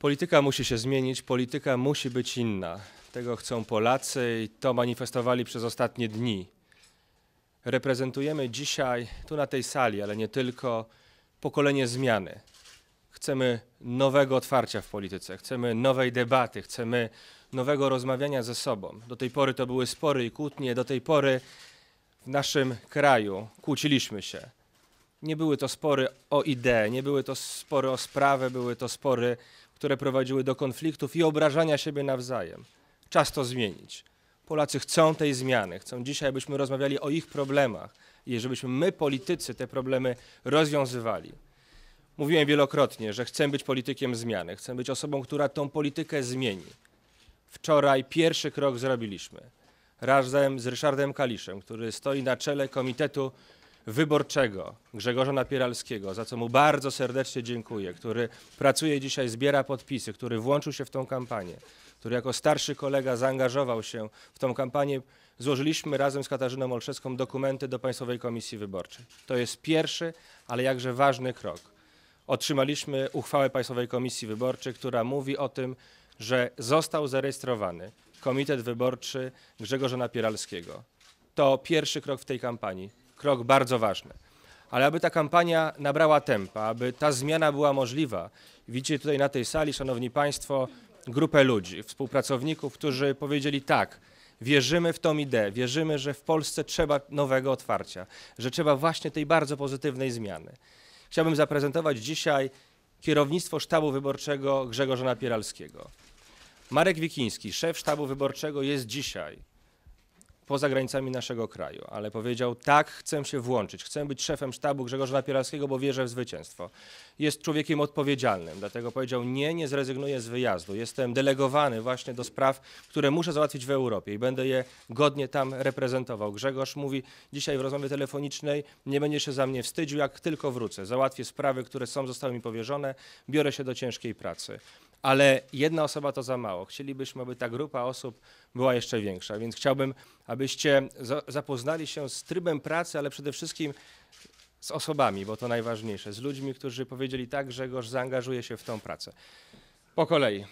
Polityka musi się zmienić, polityka musi być inna. Tego chcą Polacy i to manifestowali przez ostatnie dni. Reprezentujemy dzisiaj tu na tej sali, ale nie tylko, pokolenie zmiany. Chcemy nowego otwarcia w polityce, chcemy nowej debaty, chcemy nowego rozmawiania ze sobą. Do tej pory to były spory i kłótnie, do tej pory w naszym kraju kłóciliśmy się. Nie były to spory o ideę, nie były to spory o sprawę, były to spory, które prowadziły do konfliktów i obrażania siebie nawzajem. Czas to zmienić. Polacy chcą tej zmiany, chcą dzisiaj, abyśmy rozmawiali o ich problemach i żebyśmy my, politycy, te problemy rozwiązywali. Mówiłem wielokrotnie, że chcę być politykiem zmiany, chcę być osobą, która tą politykę zmieni. Wczoraj pierwszy krok zrobiliśmy razem z Ryszardem Kaliszem, który stoi na czele Komitetu Wyborczego Grzegorza Napieralskiego, za co mu bardzo serdecznie dziękuję, który pracuje dzisiaj, zbiera podpisy, który włączył się w tą kampanię, który jako starszy kolega zaangażował się w tą kampanię. Złożyliśmy razem z Katarzyną Olszewską dokumenty do Państwowej Komisji Wyborczej. To jest pierwszy, ale jakże ważny krok. Otrzymaliśmy uchwałę Państwowej Komisji Wyborczej, która mówi o tym, że został zarejestrowany Komitet Wyborczy Grzegorza Napieralskiego. To pierwszy krok w tej kampanii, krok bardzo ważny. Ale aby ta kampania nabrała tempa, aby ta zmiana była możliwa, widzicie tutaj na tej sali, Szanowni Państwo, grupę ludzi, współpracowników, którzy powiedzieli tak, wierzymy w tą ideę, wierzymy, że w Polsce trzeba nowego otwarcia, że trzeba właśnie tej bardzo pozytywnej zmiany. Chciałbym zaprezentować dzisiaj kierownictwo sztabu wyborczego Grzegorza Napieralskiego. Marek Wikiński, szef sztabu wyborczego, jest dzisiaj poza granicami naszego kraju, ale powiedział tak, chcę się włączyć, chcę być szefem sztabu Grzegorza Napieralskiego, bo wierzę w zwycięstwo. Jest człowiekiem odpowiedzialnym, dlatego powiedział nie, nie zrezygnuję z wyjazdu. Jestem delegowany właśnie do spraw, które muszę załatwić w Europie i będę je godnie tam reprezentował. Grzegorz mówi dzisiaj w rozmowie telefonicznej, nie będzie się za mnie wstydził, jak tylko wrócę. Załatwię sprawy, które są, zostały mi powierzone, biorę się do ciężkiej pracy ale jedna osoba to za mało. Chcielibyśmy, aby ta grupa osób była jeszcze większa, więc chciałbym, abyście zapoznali się z trybem pracy, ale przede wszystkim z osobami, bo to najważniejsze, z ludźmi, którzy powiedzieli tak, Grzegorz zaangażuje się w tą pracę. Po kolei.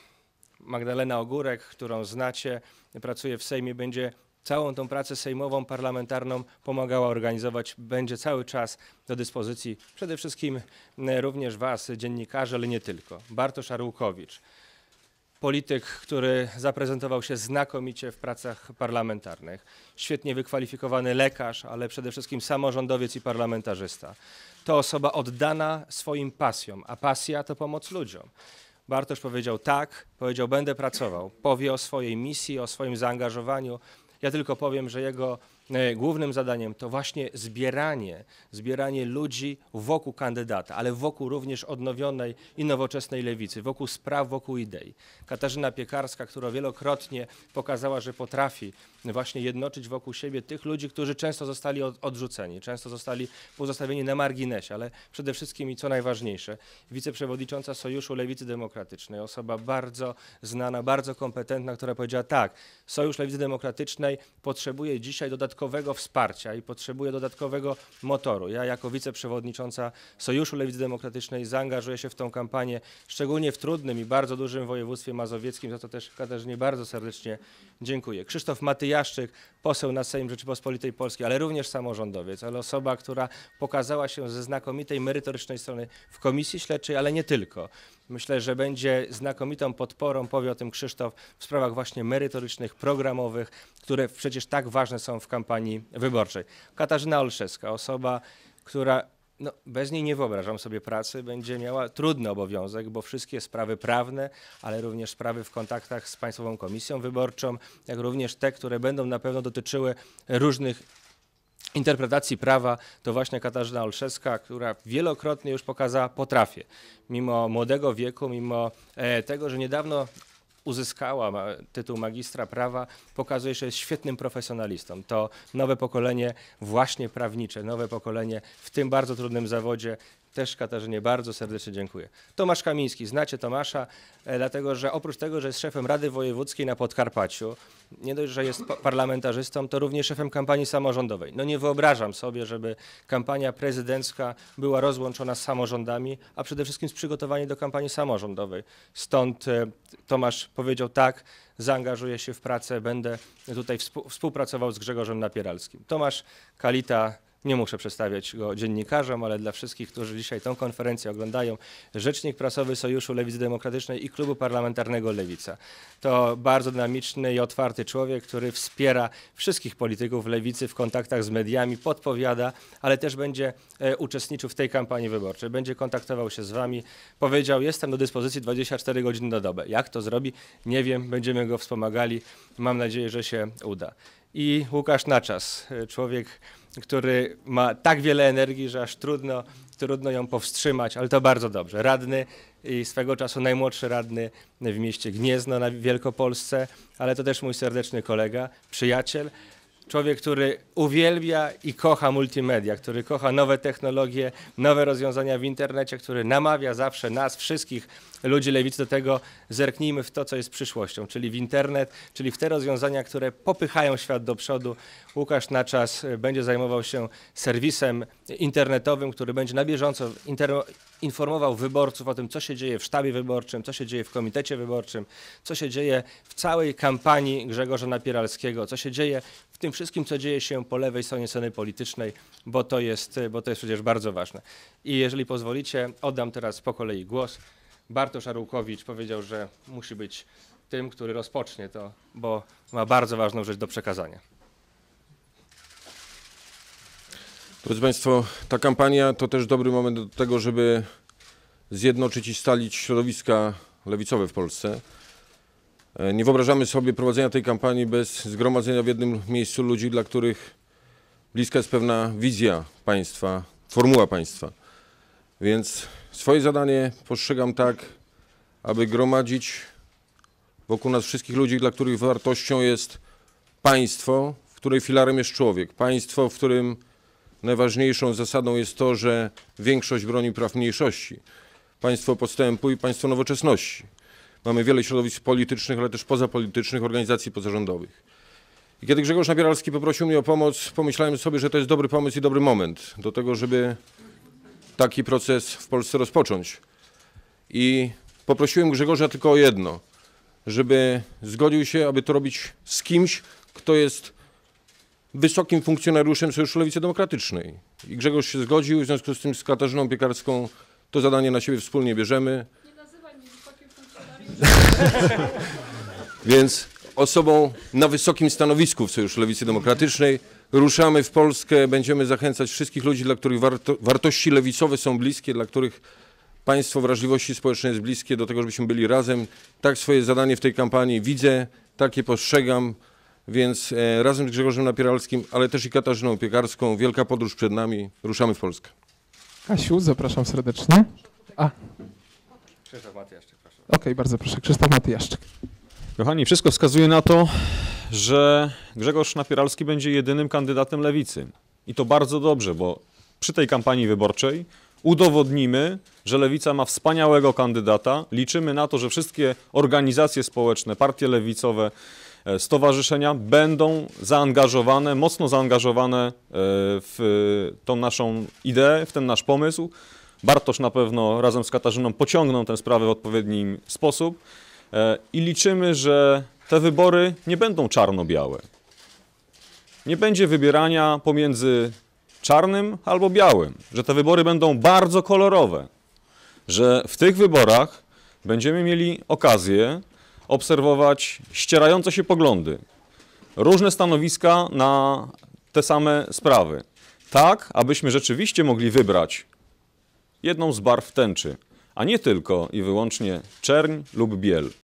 Magdalena Ogórek, którą znacie, pracuje w Sejmie, będzie całą tą pracę sejmową, parlamentarną pomagała organizować, będzie cały czas do dyspozycji przede wszystkim e, również Was, dziennikarzy, ale nie tylko. Bartosz Arłukowicz, polityk, który zaprezentował się znakomicie w pracach parlamentarnych, świetnie wykwalifikowany lekarz, ale przede wszystkim samorządowiec i parlamentarzysta. To osoba oddana swoim pasjom, a pasja to pomoc ludziom. Bartosz powiedział tak, powiedział będę pracował, powie o swojej misji, o swoim zaangażowaniu, ja tylko powiem, że jego głównym zadaniem to właśnie zbieranie, zbieranie ludzi wokół kandydata, ale wokół również odnowionej i nowoczesnej lewicy, wokół spraw, wokół idei. Katarzyna Piekarska, która wielokrotnie pokazała, że potrafi właśnie jednoczyć wokół siebie tych ludzi, którzy często zostali odrzuceni, często zostali pozostawieni na marginesie, ale przede wszystkim i co najważniejsze, wiceprzewodnicząca Sojuszu Lewicy Demokratycznej, osoba bardzo znana, bardzo kompetentna, która powiedziała tak, Sojusz Lewicy Demokratycznej potrzebuje dzisiaj dodatkowego wsparcia i potrzebuje dodatkowego motoru. Ja jako wiceprzewodnicząca Sojuszu Lewicy Demokratycznej zaangażuję się w tą kampanię, szczególnie w trudnym i bardzo dużym województwie mazowieckim, za to też Katarzynie bardzo serdecznie dziękuję. Krzysztof Matyjaszczyk, Jaszczyk, poseł na Sejm Rzeczypospolitej Polskiej, ale również samorządowiec, ale osoba, która pokazała się ze znakomitej merytorycznej strony w komisji śledczej, ale nie tylko. Myślę, że będzie znakomitą podporą, powie o tym Krzysztof, w sprawach właśnie merytorycznych, programowych, które przecież tak ważne są w kampanii wyborczej. Katarzyna Olszewska, osoba, która no, bez niej nie wyobrażam sobie pracy. Będzie miała trudny obowiązek, bo wszystkie sprawy prawne, ale również sprawy w kontaktach z Państwową Komisją Wyborczą, jak również te, które będą na pewno dotyczyły różnych interpretacji prawa, to właśnie Katarzyna Olszewska, która wielokrotnie już pokazała potrafię. Mimo młodego wieku, mimo e, tego, że niedawno uzyskała tytuł magistra prawa, pokazuje, że jest świetnym profesjonalistą. To nowe pokolenie właśnie prawnicze, nowe pokolenie w tym bardzo trudnym zawodzie też Katarzynie bardzo serdecznie dziękuję. Tomasz Kamiński, znacie Tomasza, e, dlatego że oprócz tego, że jest szefem Rady Wojewódzkiej na Podkarpaciu, nie dość, że jest pa- parlamentarzystą, to również szefem kampanii samorządowej. No nie wyobrażam sobie, żeby kampania prezydencka była rozłączona z samorządami, a przede wszystkim z przygotowaniem do kampanii samorządowej. Stąd e, Tomasz powiedział tak, zaangażuję się w pracę, będę tutaj współ- współpracował z Grzegorzem Napieralskim. Tomasz Kalita, nie muszę przedstawiać go dziennikarzom, ale dla wszystkich, którzy dzisiaj tę konferencję oglądają, rzecznik prasowy Sojuszu Lewicy Demokratycznej i Klubu Parlamentarnego Lewica. To bardzo dynamiczny i otwarty człowiek, który wspiera wszystkich polityków lewicy w kontaktach z mediami, podpowiada, ale też będzie e, uczestniczył w tej kampanii wyborczej, będzie kontaktował się z wami. Powiedział, jestem do dyspozycji 24 godziny na dobę. Jak to zrobi? Nie wiem, będziemy go wspomagali. Mam nadzieję, że się uda. I Łukasz Naczas, e, człowiek, który ma tak wiele energii, że aż trudno, trudno ją powstrzymać, ale to bardzo dobrze. Radny i swego czasu najmłodszy radny w mieście Gniezno na Wielkopolsce, ale to też mój serdeczny kolega, przyjaciel. Człowiek, który uwielbia i kocha multimedia, który kocha nowe technologie, nowe rozwiązania w internecie, który namawia zawsze nas, wszystkich ludzi lewicy do tego, zerknijmy w to, co jest przyszłością, czyli w internet, czyli w te rozwiązania, które popychają świat do przodu. Łukasz na czas będzie zajmował się serwisem internetowym, który będzie na bieżąco informował wyborców o tym, co się dzieje w sztabie wyborczym, co się dzieje w komitecie wyborczym, co się dzieje w całej kampanii Grzegorza Napieralskiego, co się dzieje w tym wszystkim, co dzieje się po lewej stronie sceny politycznej, bo to jest, bo to jest przecież bardzo ważne. I jeżeli pozwolicie, oddam teraz po kolei głos. Bartosz Arłukowicz powiedział, że musi być tym, który rozpocznie to, bo ma bardzo ważną rzecz do przekazania. Drodzy Państwo, ta kampania to też dobry moment do tego, żeby zjednoczyć i stalić środowiska lewicowe w Polsce. E, Nie wyobrażamy sobie prowadzenia tej kampanii bez zgromadzenia w jednym miejscu ludzi, dla których bliska jest pewna wizja państwa, formuła państwa. Więc swoje zadanie postrzegam tak, aby gromadzić wokół nas wszystkich ludzi, dla których wartością jest państwo, w której filarem jest człowiek. Państwo, w którym najważniejszą zasadą jest to, że większość broni praw mniejszości. Państwo postępu i państwo nowoczesności. Mamy wiele środowisk politycznych, ale też pozapolitycznych, organizacji pozarządowych. I kiedy Grzegorz Napieralski poprosił mnie o pomoc, pomyślałem sobie, że to jest dobry pomysł i dobry moment do tego, żeby taki proces w Polsce rozpocząć. I poprosiłem Grzegorza tylko o jedno, żeby zgodził się, aby to robić z kimś, kto jest wysokim funkcjonariuszem Sojuszu Lewicy Demokratycznej. I Grzegorz się zgodził, w związku z tym z Katarzyną Piekarską to zadanie na siebie wspólnie bierzemy. Nie nazywaj mnie wysokim funkcjonariuszem. Więc osobą na wysokim stanowisku w Sojuszu Lewicy Demokratycznej ruszamy w Polskę, będziemy zachęcać wszystkich ludzi, dla których warto, wartości lewicowe są bliskie, dla których państwo wrażliwości społecznej jest bliskie, do tego, żebyśmy byli razem. Tak swoje zadanie w tej kampanii widzę, takie postrzegam, więc e, razem z Grzegorzem Napieralskim, ale też i Katarzyną Piekarską, wielka podróż przed nami, ruszamy w Polskę. Kasiu, zapraszam serdecznie. A, Krzysztof Matyjaszczyk, proszę. okej, bardzo proszę. Krzysztof Matyjaszczyk. Kochani, wszystko wskazuje na to, że Grzegorz Napieralski będzie jedynym kandydatem lewicy. I to bardzo dobrze, bo przy tej kampanii wyborczej udowodnimy, że lewica ma wspaniałego kandydata. Liczymy na to, że wszystkie organizacje społeczne, partie lewicowe, stowarzyszenia będą zaangażowane, mocno zaangażowane e, w tą naszą ideę, w ten nasz pomysł. Bartosz na pewno razem z Katarzyną pociągną tę sprawę w odpowiedni sposób. E, I liczymy, że te wybory nie będą czarno-białe. Nie będzie wybierania pomiędzy czarnym albo białym, że te wybory będą bardzo kolorowe, że w tych wyborach będziemy mieli okazję obserwować ścierające się poglądy, różne stanowiska na te same sprawy, tak abyśmy rzeczywiście mogli wybrać jedną z barw tęczy, a nie tylko i wyłącznie czerń lub biel.